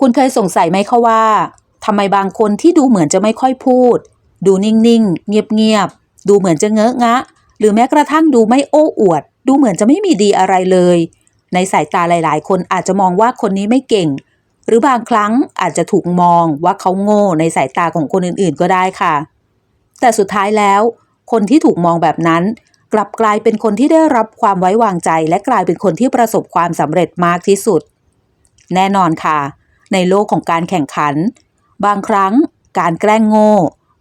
คุณเคยสงสัยไหมคะว่าทำไมบางคนที่ดูเหมือนจะไม่ค่อยพูด ดูนิ่งๆ เงียบๆ ดูเหมือนจะเงอะงะ หรือแม้กระทั่งดูไม่โอ้อวด ดูเหมือนจะไม่มีดีอะไรเลย ในสายตาหลาย ๆ คนอาจจะมองว่าคนนี้ไม่เก่ง หรือบางครั้งอาจจะถูกมองว่าเขาโง่ในสายตาของคนอื่นๆ ก็ได้ค่ะ แต่สุดท้ายแล้ว คนที่ถูกมองแบบนั้น กลับกลายเป็นคนที่ได้รับความไว้วางใจ และกลายเป็นคนที่ประสบความสำเร็จมากที่สุด แน่นอนค่ะ ในโลกของการแข่งขัน บางครั้งการแกล้งโง่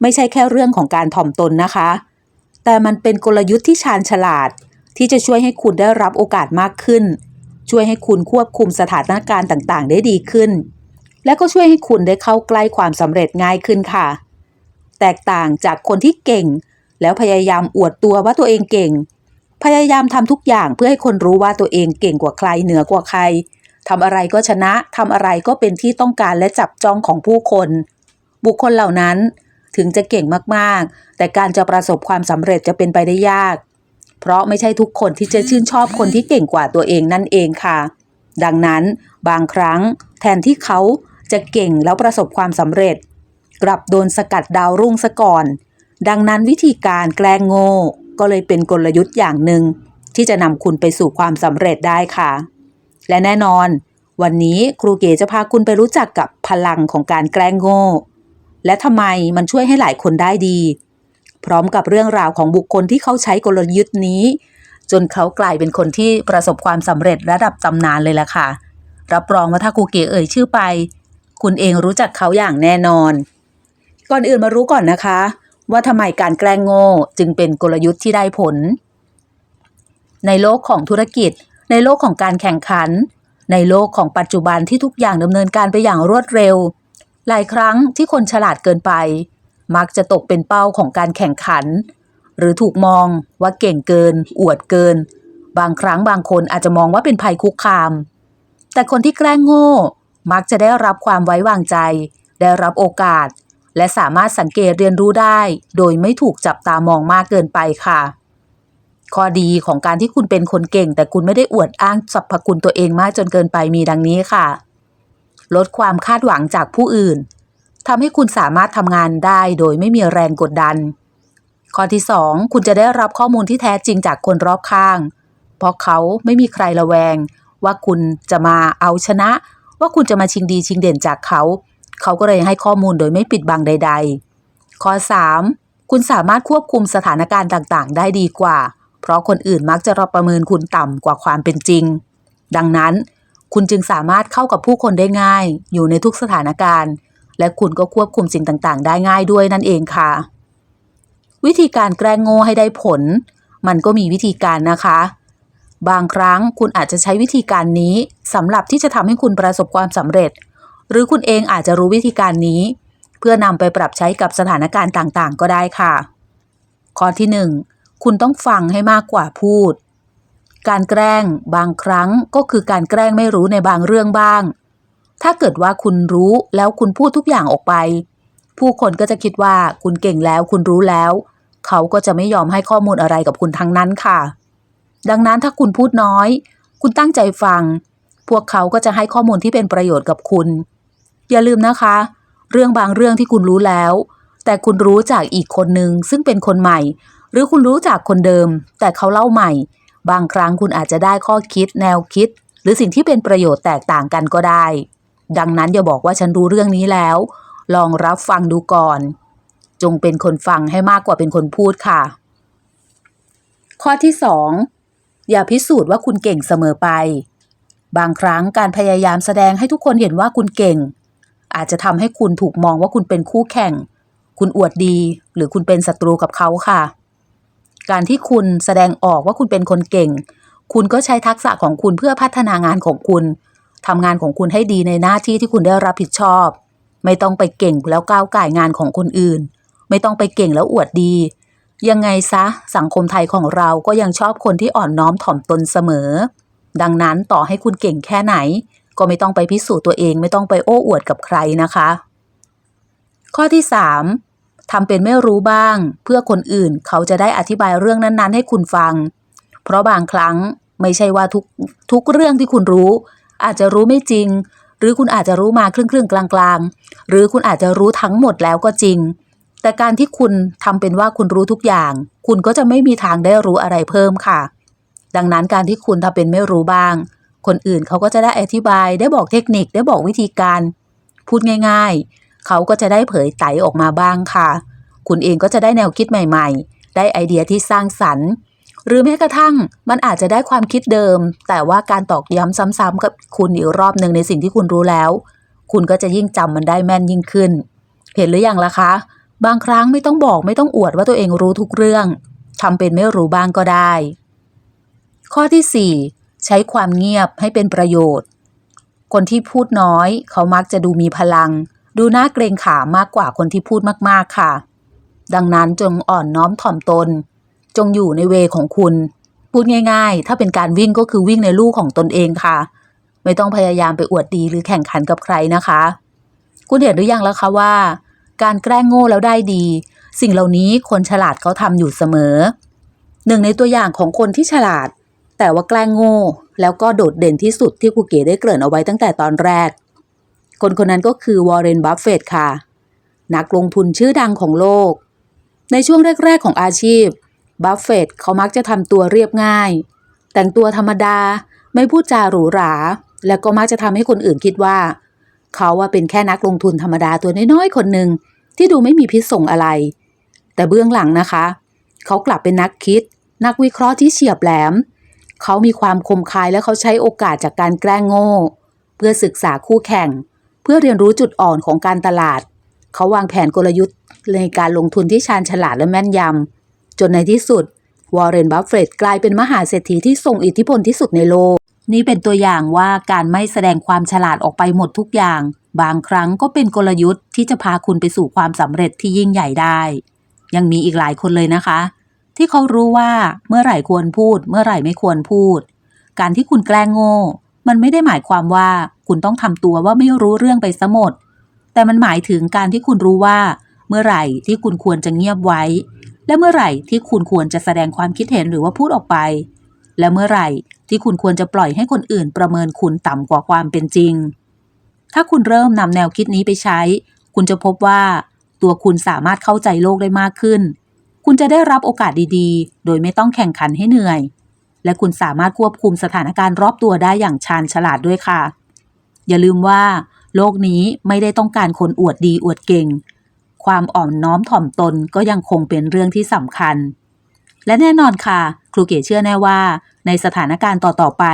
ไม่ใช่แค่เรื่องของการถ่อมตนนะคะ แต่มันเป็นกลยุทธ์ที่ชาญฉลาด ที่จะช่วยให้คุณได้รับโอกาสมากขึ้น ช่วยให้คุณควบคุมสถานการณ์ต่างๆ ได้ดีขึ้น และก็ช่วยให้คุณได้เข้าใกล้ความสำเร็จง่ายขึ้นค่ะ แตกต่างจากคนที่เก่ง แล้วพยายามอวดตัวว่าตัวเองเก่ง พยายามทำทุกอย่างเพื่อให้คนรู้ว่าตัวเองเก่งกว่าใครเหนือกว่าใคร ทำอะไรก็ชนะทำอะไรก็เป็นที่ต้องการและจับจ้องของผู้คน บุคคลเหล่านั้นถึงจะเก่งมากๆ แต่การจะประสบความสำเร็จจะเป็นไปได้ยาก เพราะไม่ใช่ทุกคนที่จะชื่นชอบคนที่เก่งกว่าตัวเองนั่นเองค่ะ ดังนั้นบางครั้งแทนที่เขาจะเก่งแล้วประสบความสำเร็จ กลับโดนสกัดดาวรุ่งซะก่อน ดังนั้นวิธีการแกล้งโง่ก็เลยเป็นกลยุทธ์อย่างหนึ่งที่จะนำคุณไปสู่ความสำเร็จได้ค่ะ และแน่นอน วันนี้ครูเก๋จะพาคุณไปรู้จักกับพลังของการแกล้งโง่ และทำไมมันช่วยให้หลายคนได้ดี พร้อมกับเรื่องราวของบุคคลที่เขาใช้กลยุทธ์นี้ จนเขากลายเป็นคนที่ประสบความสำเร็จระดับตำนานเลยล่ะค่ะ รับรองว่าถ้าครูเก๋เอ่ยชื่อไป คุณเองรู้จักเขาอย่างแน่นอน ก่อนอื่นมารู้ก่อนนะคะ ว่าทำไมการแกล้งโง่จึงเป็นกลยุทธ์ที่ได้ผลในโลกของธุรกิจ ในโลกของการแข่งขัน ในโลกของปัจจุบันที่ทุกอย่างดำเนินการไปอย่างรวดเร็ว หลายครั้งที่คนฉลาดเกินไป มักจะตกเป็นเป้าของการแข่งขัน หรือถูกมองว่าเก่งเกิน อวดเกิน บางครั้งบางคนอาจจะมองว่าเป็นภัยคุกคาม แต่คนที่แกล้งโง่ มักจะได้รับความไว้วางใจ ได้รับโอกาส และสามารถสังเกตเรียนรู้ได้ โดยไม่ถูกจับตามองมากเกินไปค่ะ ข้อดีของการที่คุณเป็นคนเก่ง แต่คุณไม่ได้อวดอ้างสรรพคุณตัวเองมากจนเกินไปมีดังนี้ค่ะ ลดความคาดหวังจากผู้อื่นทำให้คุณสามารถทำงานได้โดยไม่มีแรงกดดัน ข้อที่ 2 คุณจะได้รับข้อมูลที่แท้จริงจากคนรอบข้าง เพราะเขาไม่มีใครระแวง ว่าคุณจะมาเอาชนะ ว่าคุณจะมาชิงดีชิงเด่นจากเขา เขาก็เลยให้ข้อมูลโดยไม่ปิดบังใด ๆ ข้อ 3 คุณสามารถควบคุมสถานการณ์ต่างๆ ได้ดีกว่า เพราะคนอื่นมักจะรอประเมินคุณต่ำกว่าความเป็นจริง ดังนั้น คุณจึงสามารถเข้ากับผู้คนได้ง่าย อยู่ในทุกสถานการณ์ และคุณก็ควบคุมสิ่งต่างๆ ได้ง่ายด้วยนั่นเองค่ะ วิธีการแกล้งโง่ให้ได้ผล มันก็มีวิธีการนะคะ บางครั้งคุณอาจจะใช้วิธีการนี้สำหรับที่จะทำให้คุณประสบความสำเร็จ หรือคุณเองอาจจะรู้วิธีการนี้ เพื่อนำไปปรับใช้กับสถานการณ์ต่างๆ ก็ได้ค่ะ ข้อที่ 1 คุณต้องฟังให้มากกว่าพูด การแกล้งบางครั้งก็คือการแกล้งไม่รู้ในบางเรื่องบ้าง ถ้าเกิดว่าคุณรู้แล้วคุณพูดทุกอย่างออกไป ผู้คนก็จะคิดว่าคุณเก่งแล้วคุณรู้แล้ว เขาก็จะไม่ยอมให้ข้อมูลอะไรกับคุณทั้งนั้นค่ะ ดังนั้นถ้าคุณพูดน้อย คุณตั้งใจฟัง พวกเขาก็จะให้ข้อมูลที่เป็นประโยชน์กับคุณ อย่าลืมนะคะ เรื่องบางเรื่องที่คุณรู้แล้วแต่คุณรู้จากอีกคนหนึ่งซึ่งเป็นคนใหม่ หรือคุณรู้จากคนเดิม แต่เขาเล่าใหม่ บางครั้งคุณอาจจะได้ข้อคิด แนวคิด หรือสิ่งที่เป็นประโยชน์แตกต่างกันก็ได้ ดังนั้นอย่าบอกว่าฉันรู้เรื่องนี้แล้ว ลองรับฟังดูก่อน จงเป็นคนฟังให้มากกว่าเป็นคนพูดค่ะ ข้อที่ 2 อย่าพิสูจน์ว่าคุณเก่งเสมอไป บางครั้งการพยายามแสดงให้ทุกคนเห็นว่าคุณเก่ง อาจจะทำให้คุณถูกมองว่าคุณเป็นคู่แข่ง คุณอวดดี หรือคุณเป็นศัตรูกับเขาค่ะ การที่คุณแสดงออกว่าคุณเป็นคนเก่ง คุณก็ใช้ทักษะของคุณเพื่อพัฒนางานของคุณทำงานของคุณให้ดีในหน้าที่ที่คุณได้รับผิดชอบ ไม่ต้องไปเก่งแล้วก้าวไก่งานของคนอื่น ไม่ต้องไปเก่งแล้วอวดดี ยังไงซะสังคมไทยของเราก็ยังชอบคนที่อ่อนน้อมถ่อมตนเสมอ ดังนั้นต่อให้คุณเก่งแค่ไหน ก็ไม่ต้องไปพิสูจน์ตัวเอง ไม่ต้องไปโอ้อวดกับใครนะคะ ข้อที่ 3 ทำเป็นไม่รู้บ้าง เพื่อคนอื่นเขาจะได้อธิบายเรื่องนั้นๆ ให้คุณฟัง เพราะบางครั้งไม่ใช่ว่าทุกทุกเรื่องที่คุณรู้ อาจจะรู้ไม่จริง หรือคุณอาจจะรู้มาครึ่งๆกลางๆ หรือคุณอาจจะรู้ทั้งหมดแล้วก็จริง แต่การที่คุณทำเป็นว่าคุณรู้ทุกอย่าง คุณก็จะไม่มีทางได้รู้อะไรเพิ่มค่ะ ดังนั้นการที่คุณทำเป็นไม่รู้บ้าง คนอื่นเขาก็จะได้อธิบายได้บอกเทคนิคได้บอกวิธีการ พูดง่าย ๆ เขาก็จะได้เผยไตออกมาบ้างค่ะ คุณเองก็จะได้แนวคิดใหม่ๆ ได้ไอเดียที่สร้างสรรค์ หรือแม้กระทั่งมันอาจจะได้ความคิดเดิม แต่ว่าการตอกย้ำซ้ำๆกับคุณอีกรอบหนึ่งในสิ่งที่คุณรู้แล้ว คุณก็จะยิ่งจำมันได้แม่นยิ่งขึ้น เห็นหรือยังล่ะคะ บางครั้งไม่ต้องบอกไม่ต้องอวดว่าตัวเองรู้ทุกเรื่องทำเป็นไม่รู้บ้างก็ได้ ข้อที่ 4 ใช้ความเงียบให้เป็นประโยชน์ คนที่พูดน้อย เขามักจะดูมีพลัง ดูน่าเกรงขามมากกว่าคนที่พูดมากๆค่ะ ดังนั้นจงอ่อนน้อมถ่อมตน จงอยู่ในเวของคุณ พูดง่าย ๆ ถ้าเป็นการวิ่งก็คือวิ่งในลู่ของตนเองค่ะ ไม่ต้องพยายามไปอวดดีหรือแข่งขันกับใครนะคะ คุณเห็นหรือยังแล้วคะว่า การแกล้งโง่แล้วได้ดี สิ่งเหล่านี้คนฉลาดเขาทำอยู่เสมอ หนึ่งในตัวอย่างของคนที่ฉลาดแต่ว่าแกล้งโง่ แล้วก็โดดเด่นที่สุดที่ครูเก๋ได้เกริ่นเอาไว้ตั้งแต่ตอนแรก คนคนนั้นก็คือวอร์เรน บัฟเฟตค่ะ นักลงทุนชื่อดังของโลก ในช่วงแรก ๆ ของอาชีพ บัฟเฟตเขามักจะทำตัวเรียบง่าย แต่งตัวธรรมดา ไม่พูดจาหรูหรา แล้วก็มักจะทำให้คนอื่นคิดว่า เขาว่าเป็นแค่นักลงทุนธรรมดาตัวน้อยๆ คนหนึ่งที่ดูไม่มีพิษส่งอะไร แต่เบื้องหลังนะคะ เขากลับเป็นนักคิด นักวิเคราะห์ที่เฉียบแหลม เขามีความคมคายและเขาใช้โอกาสจากการแกล้งโง่ เพื่อศึกษาคู่แข่ง เพื่อเรียนรู้จุดอ่อนของการตลาด เขาวางแผนกลยุทธ์ในการลงทุนที่ชาญฉลาดและแม่นยำ จนในที่สุด วอร์เรน บัฟเฟตกลายเป็นมหาเศรษฐีที่ทรงอิทธิพลที่สุดในโลก นี่เป็นตัวอย่างว่าการไม่แสดงความฉลาดออกไปหมดทุกอย่าง บางครั้งก็เป็นกลยุทธ์ที่จะพาคุณไปสู่ความสำเร็จที่ยิ่งใหญ่ได้ ยังมีอีกหลายคนเลยนะคะ ที่เขารู้ว่าเมื่อไหร่ควรพูด เมื่อไหร่ไม่ควรพูด การที่คุณแกล้งโง่ มันไม่ได้หมายความว่า คุณต้องทำตัวว่าไม่รู้เรื่องไปซะหมด แต่มันหมายถึงการที่คุณรู้ว่า เมื่อไหร่ที่คุณควรจะเงียบไว้ และเมื่อไหร่ที่คุณควรจะแสดงความคิดเห็นหรือว่าพูดออกไป และเมื่อไหร่ที่คุณควรจะปล่อยให้คนอื่นประเมินคุณต่ำกว่าความเป็นจริง ถ้าคุณเริ่มนำแนวคิดนี้ไปใช้ คุณจะพบว่า ตัวคุณสามารถเข้าใจโลกได้มากขึ้น คุณจะได้รับโอกาสดีๆ โดยไม่ต้องแข่งขันให้เหนื่อยและคุณสามารถควบคุมสถานการณ์รอบตัวได้อย่างชาญฉลาดด้วยค่ะ อย่าลืมว่า โลกนี้ไม่ได้ต้องการคนอวดดีอวดเก่ง ความอ่อนน้อมถ่อมตนก็ยังคงเป็นเรื่องที่สำคัญ และแน่นอนค่ะ ครูเก๋เชื่อแน่ว่า ในสถานการณ์ต่อๆไป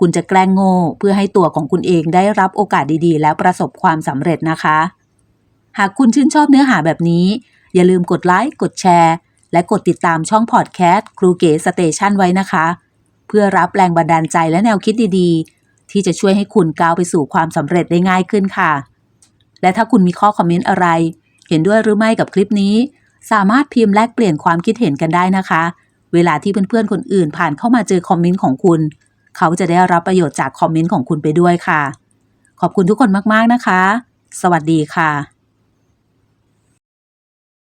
คุณจะแกล้งโง่ เพื่อให้ตัวของคุณเองได้รับโอกาสดีๆ แล้วประสบความสำเร็จนะคะ หากคุณชื่นชอบเนื้อหาแบบนี้ อย่าลืมกดไลค์กดแชร์และกดติดตามช่องพอดแคสต์ครูเก๋สเตชันไว้นะคะ เพื่อรับแรงบันดาลใจและแนวคิดดีๆ ที่จะช่วยให้คุณก้าวไปสู่ความสำเร็จได้ง่ายขึ้นค่ะ และถ้าคุณมีข้อคอมเมนต์อะไร เห็นด้วยหรือไม่กับคลิปนี้ สามารถพิมพ์แลกเปลี่ยนความคิดเห็นกันได้นะคะ เวลาที่เพื่อนๆคนอื่นผ่านเข้ามาเจอคอมเมนต์ของคุณ เขาจะได้รับประโยชน์จากคอมเมนต์ของคุณไปด้วยค่ะ ขอบคุณทุกคนมากๆนะคะ สวัสดีค่ะ